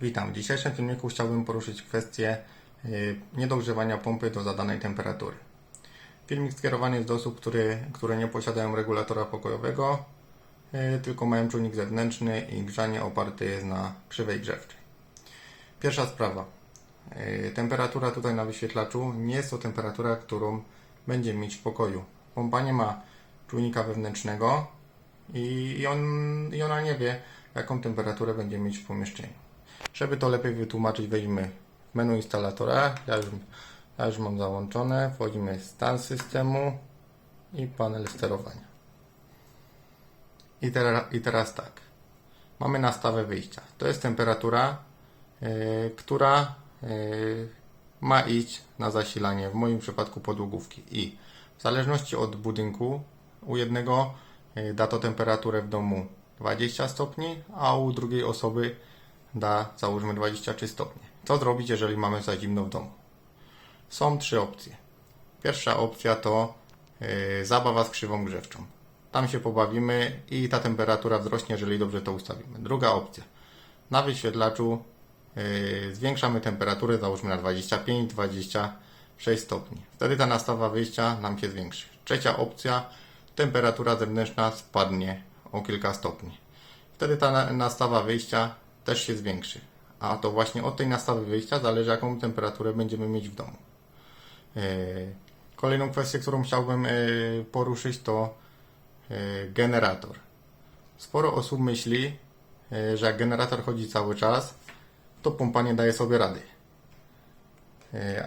Witam. W dzisiejszym filmiku chciałbym poruszyć kwestię y, niedogrzewania pompy do zadanej temperatury. Filmik skierowany jest do osób, które, które nie posiadają regulatora pokojowego, y, tylko mają czujnik zewnętrzny i grzanie oparte jest na krzywej grzewczej. Pierwsza sprawa. Y, Temperatura tutaj na wyświetlaczu nie jest to temperatura, którą będzie mieć w pokoju. Pompa nie ma czujnika wewnętrznego i, on, i ona nie wie, jaką temperaturę będzie mieć w pomieszczeniu. Żeby to lepiej wytłumaczyć, wejdźmy w menu instalatora. Ja już, ja już mam załączone. Wchodzimy w stan systemu i panel sterowania. I, I teraz tak. Mamy nastawę wyjścia. To jest temperatura, yy, która yy, ma iść na zasilanie, w moim przypadku podłogówki. I w zależności od budynku, u jednego yy, da to temperaturę w domu 20 stopni, a u drugiej osoby da załóżmy 23 stopnie. Co zrobić, jeżeli mamy za zimno w domu? Są trzy opcje. Pierwsza opcja to yy, zabawa z krzywą grzewczą. Tam się pobawimy i ta temperatura wzrośnie, jeżeli dobrze to ustawimy. Druga opcja. Na wyświetlaczu yy, zwiększamy temperaturę, załóżmy na 25-26 stopni. Wtedy ta nastawa wyjścia nam się zwiększy. Trzecia opcja. Temperatura zewnętrzna spadnie o kilka stopni. Wtedy ta na- nastawa wyjścia też się zwiększy. A to właśnie od tej nastawy wyjścia zależy, jaką temperaturę będziemy mieć w domu. Yy, Kolejną kwestię, którą chciałbym yy, poruszyć, to yy, generator. Sporo osób myśli, że jak generator chodzi cały czas, to pompa nie daje sobie rady.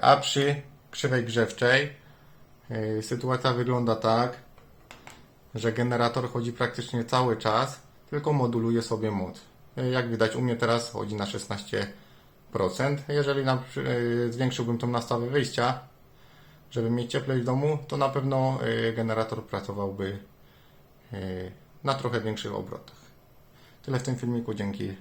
A przy krzywej grzewczej sytuacja wygląda tak, że generator chodzi praktycznie cały czas, tylko moduluje sobie moc. Jak widać, u mnie teraz chodzi na 16%. Jeżeli na, yy, zwiększyłbym tą nastawę wyjścia, żeby mieć cieplej w domu, to na pewno yy, generator pracowałby na trochę większych obrotach. Tyle w tym filmiku. Dzięki.